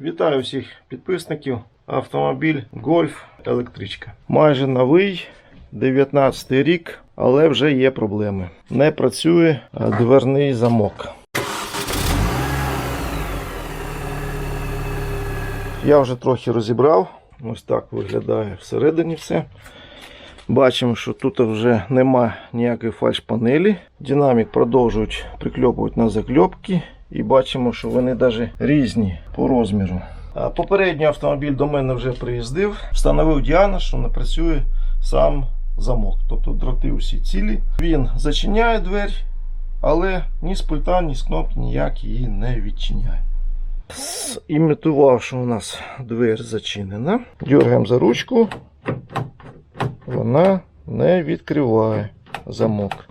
Вітаю всіх підписників. Автомобіль Гольф електричка. Майже новий, 19 рік, але вже є проблеми. Не працює дверний замок. Я вже трохи розібрав. Ось так виглядає всередині все. Бачимо, що тут вже нема ніякої фальш-панелі. Динамік продовжують прикльопувати на закльопки. І бачимо, що вони навіть різні по розміру. Попередній автомобіль до мене вже приїздив, встановив діагноз, що не працює сам замок. Тобто дроти усі цілі. Він зачиняє двері, але ні з пульта, ні з кнопки ніяк її не відчиняє. Імітував, що у нас двері зачинена. Дергаємо за ручку. Вона не відкриває замок.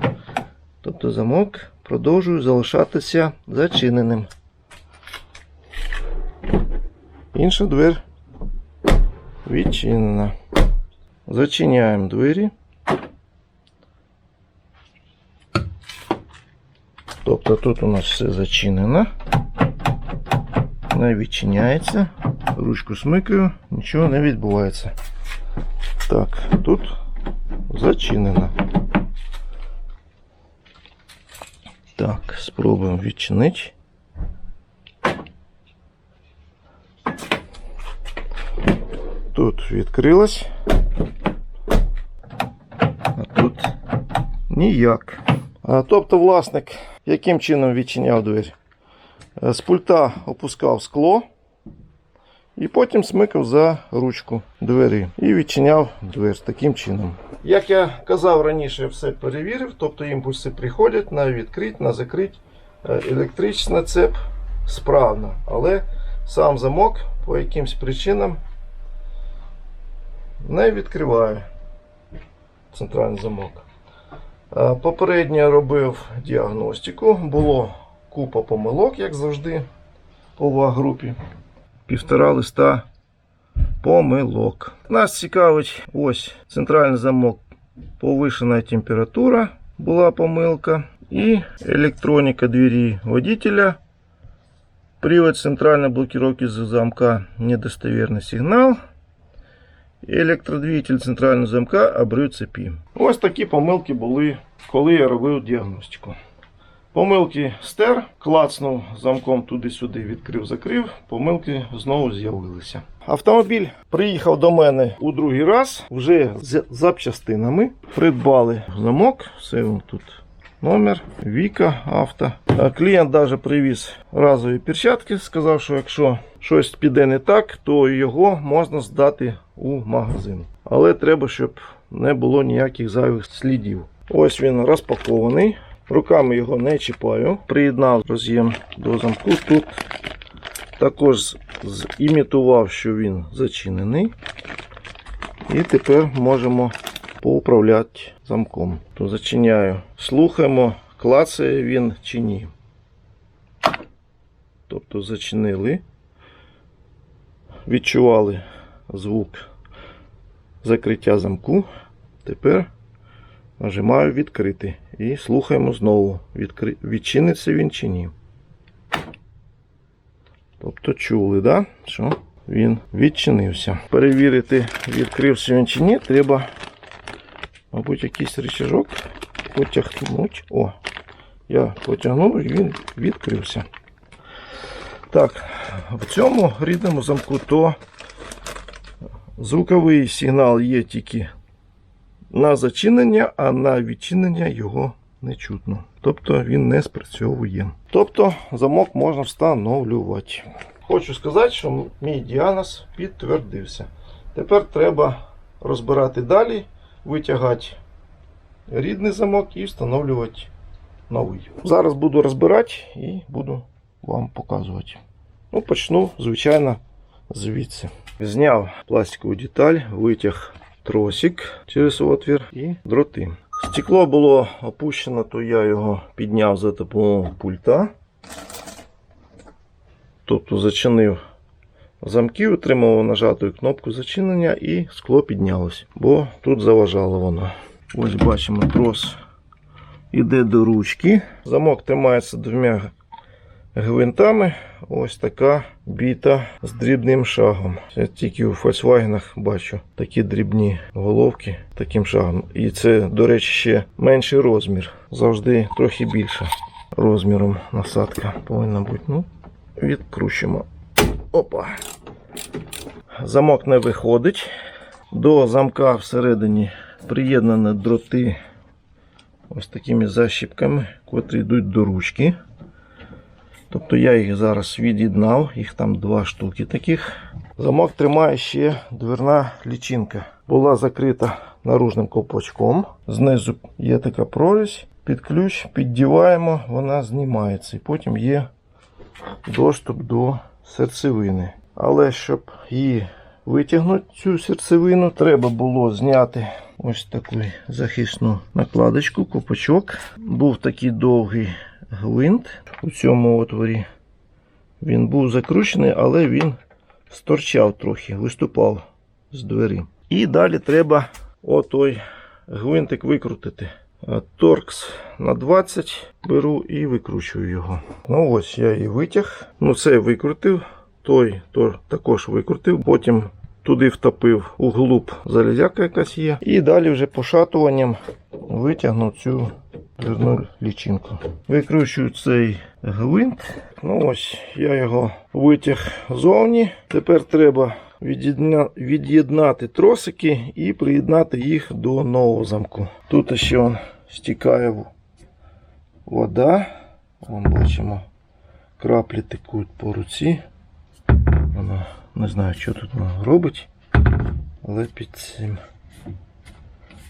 Тобто замок продовжує залишатися зачиненим. Інша двері відчинена. Зачиняємо двері. Тобто тут у нас все зачинено. Не відчиняється. Ручку смикаю, нічого не відбувається. Так, тут зачинено. Так, спробуємо відчинити. Тут відкрилось. А тут ніяк. Тобто власник яким чином відчиняв двері? Е, З пульта опускав скло і потім смикав за ручку двері і відчиняв двері таким чином. Як я казав раніше, я все перевірив, тобто імпульси приходять на відкрить, на закрить. Е, Електрична цеп справна, але сам замок по якимсь причинам не відкриває центральний замок. Е, Попередньо робив діагностику, було купа помилок, як завжди, по ваг-групі. Півтора листа помилок. Нас цікавить ось центральний замок, повишена температура була помилка. І електроніка двері водителя. Привод центральной блокировки замка недостоверный сигнал. Електродвигатель центрального замка обрив цепі. Ось такі помилки були, коли я робив діагностику. Помилки стер, клацнув замком туди-сюди, відкрив, закрив. Помилки знову з'явилися. Автомобіль приїхав до мене у другий раз, вже з запчастинами. Придбали замок, все тут номер, Віка авто. Клієнт навіть привіз разові перчатки, сказав, що якщо щось піде не так, то його можна здати у магазин. Але треба, щоб не було ніяких зайвих слідів. Ось він розпакований. Руками його не чіпаю. Приєднав роз'єм до замку. Тут також імітував, що він зачинений. І тепер можемо поуправляти замком. То зачиняю. Слухаємо, клацає він чи ні. Тобто зачинили. Відчували звук закриття замку. Тепер нажимаю відкрити. І слухаємо знову, відчиниться він чи ні. Тобто чули, да? що він відчинився. Перевірити, відкрився він чи ні, треба, мабуть, якийсь рычажок потягнути. О, я потягнув і він відкрився. Так, в цьому рідному замку то звуковий сигнал є тільки на зачинення, а на відчинення його не чутно. Тобто він не спрацьовує. Тобто замок можна встановлювати. Хочу сказати, що мій діагноз підтвердився. Тепер треба розбирати далі, витягати рідний замок і встановлювати новий. Зараз буду розбирати і буду вам показувати. Ну, почну, звичайно, звідси. Зняв пластикову деталь, витяг тросик через отвір і дроти. Стекло було опущено, то я його підняв за допомогою пульта. Тобто зачинив замки, отримав нажатою кнопку зачинення і скло піднялось, бо тут заважало воно. Ось бачимо, трос іде до ручки. Замок тримається двома гвинтами. Ось така біта з дрібним шагом. Я тільки у Volkswagen бачу такі дрібні головки таким шагом. І це, до речі, ще менший розмір. Завжди трохи більше розміром насадка повинна бути. Ну, відкручуємо. Опа. Замок не виходить. До замка всередині приєднані дроти ось такими защіпками, котрі йдуть до ручки. Тобто я їх зараз від'єднав, їх там два штуки таких. Замок тримає ще дверна лічинка. Була закрита наружним ковпачком. Знизу є така прорізь. Під ключ піддіваємо, вона знімається. І потім є доступ до серцевини. Але щоб її витягнути, цю серцевину, треба було зняти ось таку захисну накладочку, копачок. Був такий довгий гвинт у цьому отворі. Він був закручений, але він сторчав трохи, виступав з двері. І далі треба отой гвинтик викрутити. Торкс на 20 беру і викручую його. Ну ось я її витяг. Ну це викрутив. Той то також викрутив. Потім туди втопив у глуб залізяка якась є. І далі вже пошатуванням витягнув цю дверну лічинку. Викручую цей гвинт. Ну ось я його витяг зовні. Тепер треба від'єднати тросики і приєднати їх до нового замку. Тут ще он стікає вода. Вон бачимо, краплі текуть по руці. Вона не знаю, що тут вона робить, але під цим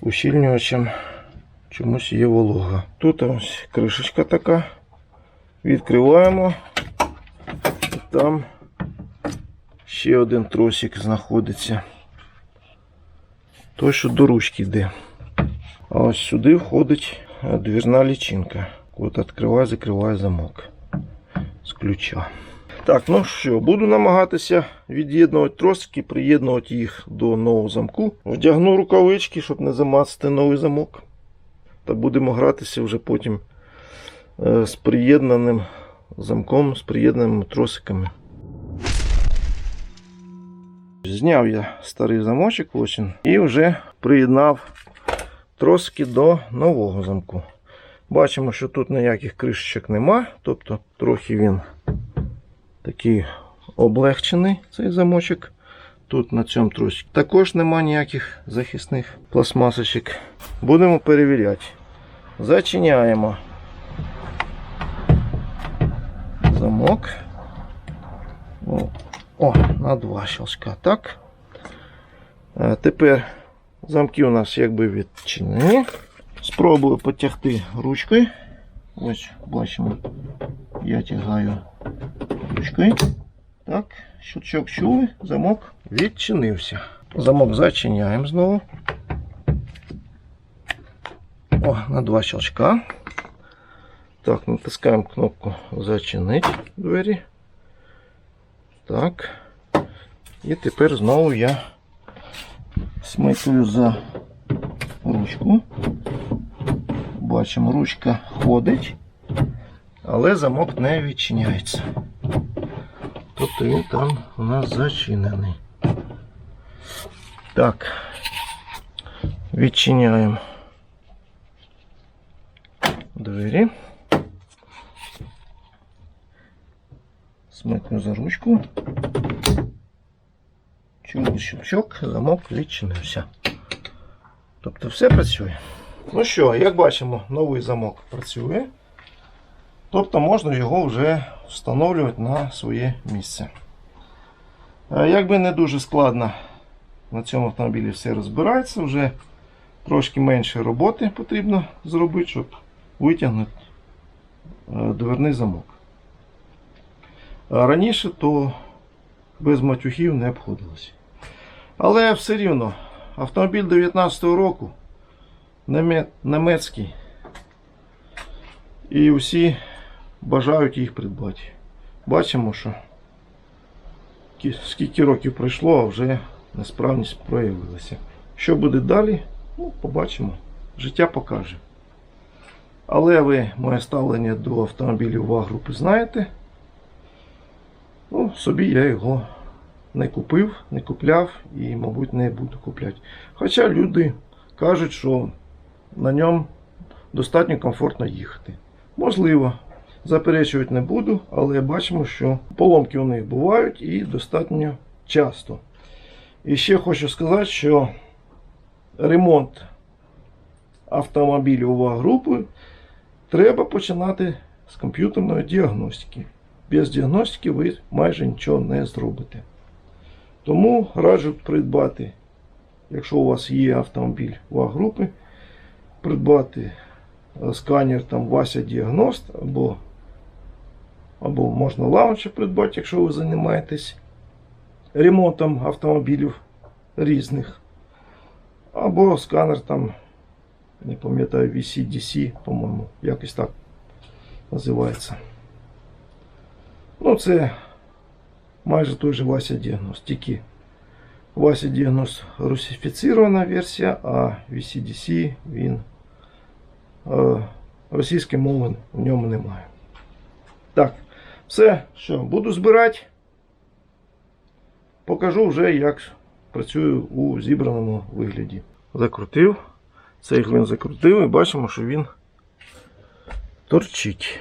ущільнювачем чомусь є волога. Тут ось кришечка така. Відкриваємо. І там ще один тросик знаходиться. Той, що до ручки йде. А ось сюди входить е, двірна лічинка. От відкриваю, закриваю замок з ключа. Так, ну що, буду намагатися від'єднувати тросики, приєднувати їх до нового замку. Вдягну рукавички, щоб не замацати новий замок. Та будемо гратися вже потім е, з приєднаним замком, з приєднаними тросиками. Зняв я старий замочок ось і вже приєднав тросики до нового замку. Бачимо, що тут ніяких кришечок нема, тобто трохи він такий облегчений цей замочок. Тут на цьому тросі також нема ніяких захисних пластмасочок. Будемо перевіряти. Зачиняємо замок. О, о на два щелчка. Так. А тепер замки у нас якби відчинені. Спробую потягти ручкою. Ось, бачимо, я тягаю ручкою. Так, щелчок чули, замок відчинився. Замок зачиняємо знову. О, на два щелчка. Так, натискаємо кнопку зачинити двері. Так. І тепер знову я смикую за ручку. Бачимо, ручка ходить, але замок не відчиняється. Тобто він там у нас зачинений. Так, відчиняємо двері. Смикну за ручку. Чули щелчок, замок відчинився. Тобто все працює. Ну що, як бачимо, новий замок працює. Тобто можна його вже встановлювати на своє місце. Е, Якби не дуже складно на цьому автомобілі все розбирається, вже трошки менше роботи потрібно зробити, щоб витягнути е, дверний замок. Раніше то без матюхів не обходилося. Але все рівно автомобіль 19-го року неме- немецький. І всі бажають їх придбати. Бачимо, що скільки років пройшло, а вже несправність проявилася. Що буде далі? Ну, побачимо. Життя покаже. Але ви моє ставлення до автомобілів ВАГ групи знаєте. собі я його не купив, не купляв і, мабуть, не буду купляти. Хоча люди кажуть, що на ньому достатньо комфортно їхати. Можливо, заперечувати не буду, але бачимо, що поломки у них бувають і достатньо часто. І ще хочу сказати, що ремонт автомобілів УВА групи треба починати з комп'ютерної діагностики. Без діагностики ви майже нічого не зробите. Тому раджу придбати, якщо у вас є автомобіль УА групи, придбати е, сканер там Вася Діагност або, або можна лаунчер придбати, якщо ви займаєтесь ремонтом автомобілів різних. Або сканер там, не пам'ятаю, VCDC, по-моєму, якось так називається. Ну, це майже той же Вася Діагноз, тільки Вася Діагноз русифіцірована версія, а VCDC він е, російської мови в ньому немає. Так, все, що, буду збирати. Покажу вже, як працюю у зібраному вигляді. Закрутив. Цей глин закрутив і бачимо, що він торчить.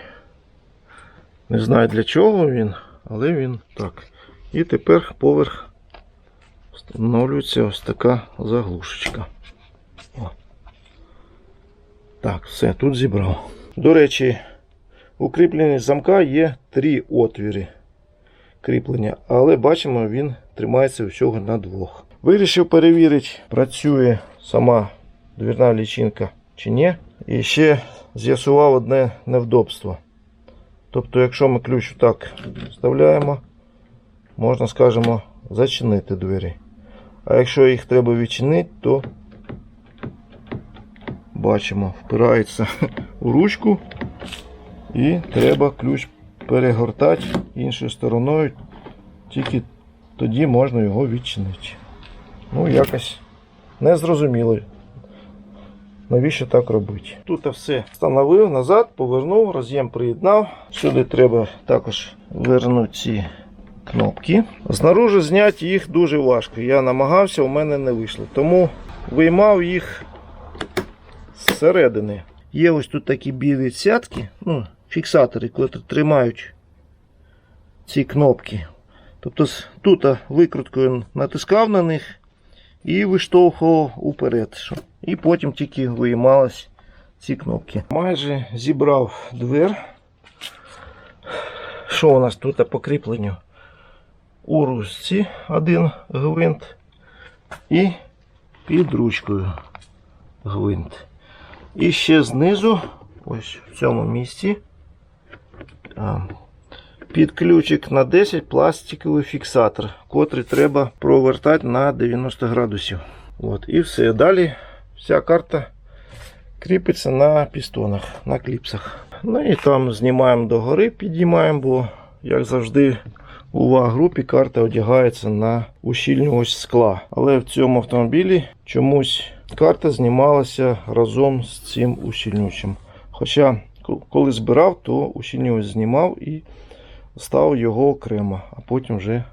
Не знаю для чого він, але він так. І тепер поверх встановлюється ось така заглушечка. О. Так, все, тут зібрав. До речі, у кріпленні замка є три отвіри кріплення, але бачимо, він тримається всього на двох. Вирішив перевірити, працює сама двірна лічинка чи ні. І ще з'ясував одне невдобство. Тобто, якщо ми ключ так вставляємо, можна, скажімо, зачинити двері. А якщо їх треба відчинити, то бачимо, впирається у ручку і треба ключ перегортати іншою стороною, тільки тоді можна його відчинити. Ну, якось незрозуміло. Навіщо так робити? Тут все встановив назад, повернув, роз'єм приєднав. Сюди треба також вернути ці кнопки. Знаружи зняти їх дуже важко. Я намагався, у мене не вийшло. Тому виймав їх зсередини. Є ось тут такі білі цятки, ну, фіксатори, які тримають ці кнопки. Тобто тут викруткою натискав на них і виштовхував уперед. І потім тільки виймались ці кнопки. Майже зібрав двер. Що у нас тут по кріпленню? У ручці один гвинт і під ручкою гвинт. І ще знизу, ось в цьому місці, під ключик на 10 пластиковий фіксатор, котрий треба провертати на 90 градусів. От, і все. Далі вся карта кріпиться на пістонах, на кліпсах. Ну і там знімаємо догори, підіймаємо, бо, як завжди, у ВА-групі карта одягається на ущільнювач скла. Але в цьому автомобілі чомусь карта знімалася разом з цим ущільнювачем. Хоча, коли збирав, то ущільнювач знімав і ставив його окремо, а потім вже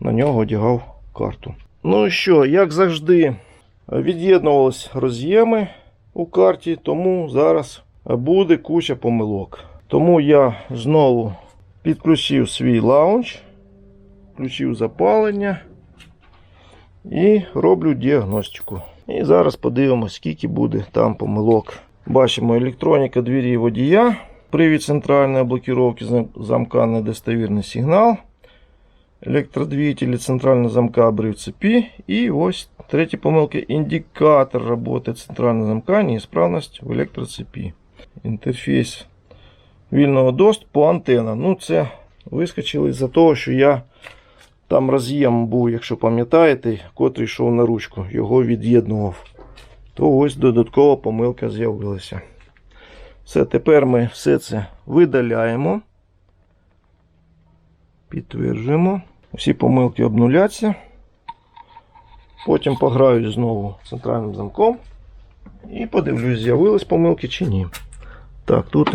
на нього одягав карту. Ну і що, як завжди, від'єднувались роз'єми у карті, тому зараз буде куча помилок. Тому я знову підключив свій лаунч, включив запалення і роблю діагностику. І зараз подивимося, скільки буде там помилок. Бачимо електроніка двері водія. Привід центральної блокировки зам- замка недостовірний сигнал. Електродвигателі центрального замка обрив цепі. І ось третя помилка. Індикатор роботи центрального замка, неисправність в електроцепі. Інтерфейс вільного доступу, антенна. Ну, це вискочило із-за того, що я там роз'єм був, якщо пам'ятаєте, котрий йшов на ручку, його від'єднував. То ось додаткова помилка з'явилася. Все, тепер ми все це видаляємо. Підтверджуємо. Всі помилки обнуляться. Потім пограю знову центральним замком. І подивлюсь, з'явились помилки чи ні. Так, тут.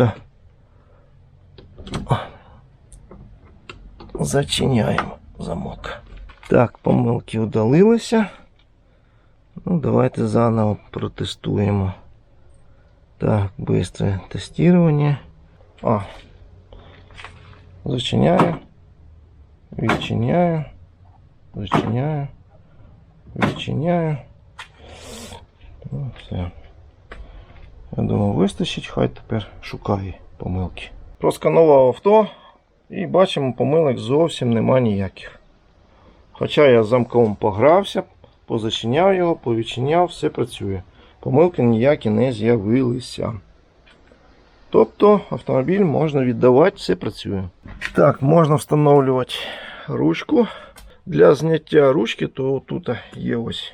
зачиняємо замок. Так, помилки удалилися. Ну, давайте заново протестуємо. Так, быстрое тестирование. А. Зачиняю. Відчиняю. Зачиняю. Відчиняю. Ну, все. Я думаю, вистачить, хай тепер шукає помилки. Просканував авто і бачимо, помилок зовсім нема ніяких. Хоча я з замком погрався, позачиняв його, повідчиняв, все працює. Помилки ніякі не з'явилися. Тобто автомобіль можна віддавати, все працює. Так, можна встановлювати ручку. Для зняття ручки, то тут є ось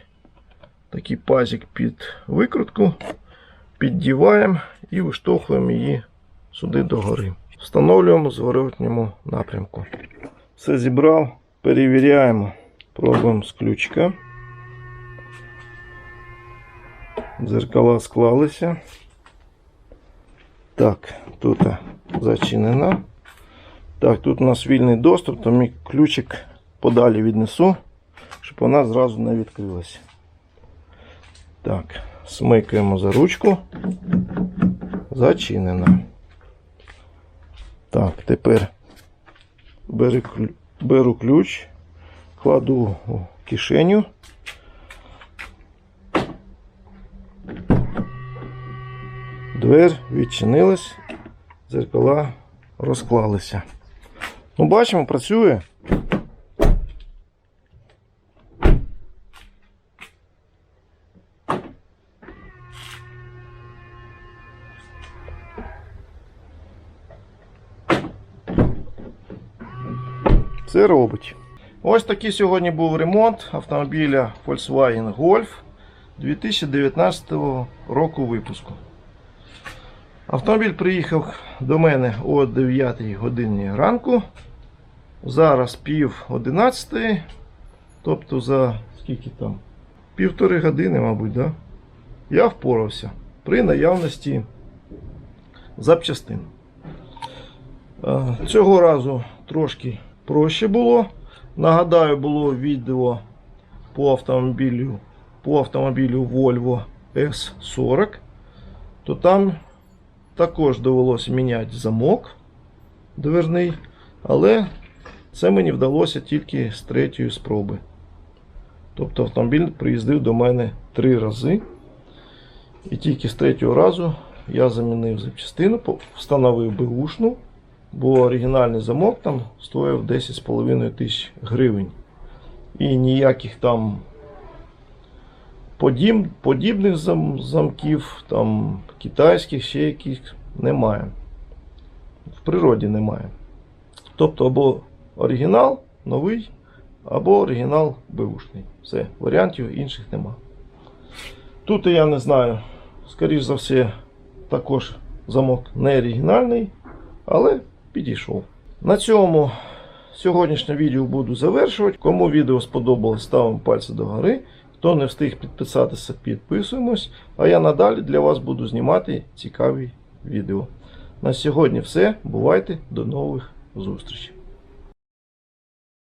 такий пазик під викрутку. Піддіваємо і виштовхуємо її сюди догори. Встановлюємо в зворотньому напрямку. Все зібрав, перевіряємо. Пробуємо з ключика. Дзеркала склалися. Так, тут зачинено. Так, тут у нас вільний доступ, то мій ключик подалі віднесу, щоб вона зразу не відкрилася. Так, смикаємо за ручку. Зачинено. Так, тепер беру, ключ, кладу у кишеню. Двер відчинилась, дзеркала розклалися. Ну, бачимо, працює. Це робить. Ось такий сьогодні був ремонт автомобіля Volkswagen Golf 2019 року випуску. Автомобіль приїхав до мене о 9 годині ранку. Зараз пів 11. Тобто за скільки там? Півтори години, мабуть, да? я впорався при наявності запчастин. Цього разу трошки проще було. Нагадаю, було відео по автомобілю, по автомобілю Volvo S40. То там також довелося міняти замок дверний, але це мені вдалося тільки з третьої спроби. Тобто автомобіль приїздив до мене три рази. І тільки з третього разу я замінив запчастину, встановив беушну, бо оригінальний замок там стоїв 10,5 тисяч гривень. І ніяких там подібних замків, там китайських, ще яких немає. В природі немає. Тобто або оригінал новий, або оригінал беушний. Все, варіантів інших нема. Тут я не знаю, скоріш за все, також замок не оригінальний, але підійшов. На цьому сьогоднішнє відео буду завершувати. Кому відео сподобалось, ставимо пальці догори. Хто не встиг підписатися, підписуємось. А я надалі для вас буду знімати цікаві відео. На сьогодні все. Бувайте, до нових зустрічей.